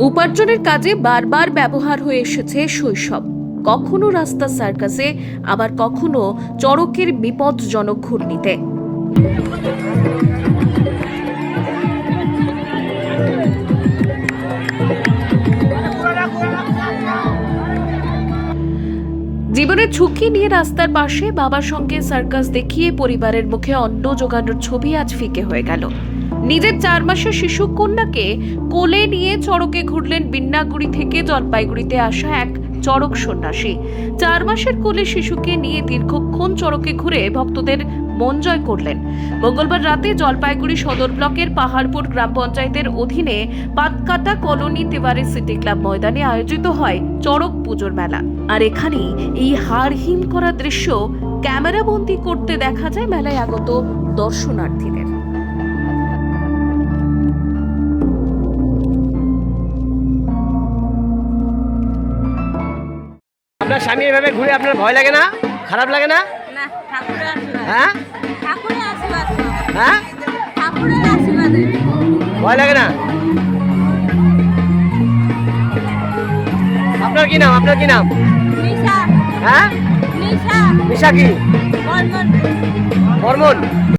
উপার্জনের কাজে বারবার ব্যবহার হয়ে এসেছে শৈশব। কখনো রাস্তা সার্কাসে, আবার কখনো চড়কের বিপদজনক ঘূর্ণিতে। জীবনের ঝুঁকি নিয়ে রাস্তার পাশে বাবার সঙ্গে সার্কাস দেখিয়ে পরিবারের মুখে অন্ন জোগানোর ছবি আজ ফিকে হয়ে গেল। নিজের চার মাসের শিশু কন্যাকে কোলে নিয়ে চড়কে ঘুরলেন বিন্নাগুড়ি থেকে জলপাইগুড়িতে আসা এক চড়ক সন্ন্যাসী। চার মাসের কোলে শিশুকে নিয়ে দীর্ঘক্ষণ চড়কে ঘুরে ভক্তদের মন জয় করলেন। মঙ্গলবার রাতে জলপাইগুড়ি সদর ব্লকের পাহাড়পুর গ্রাম পঞ্চায়েতের অধীনে Patkata colony Tiwari city club ময়দানে আয়োজিত হয় চড়ক পুজোর মেলা। আর এখানেই এই হাড়হিম করা দৃশ্য ক্যামেরাবন্দি করতে দেখা যায় মেলায় আগত দর্শনার্থীদের। আপনার স্বামী এভাবে ঘুরে আপনার ভয় লাগে না? খারাপ লাগে না? হ্যাঁ? হ্যাঁ? ভয় লাগে না? আপনার কি নাম? আপনার কি নাম? হ্যাঁ? নিশা। কি? বর্মন।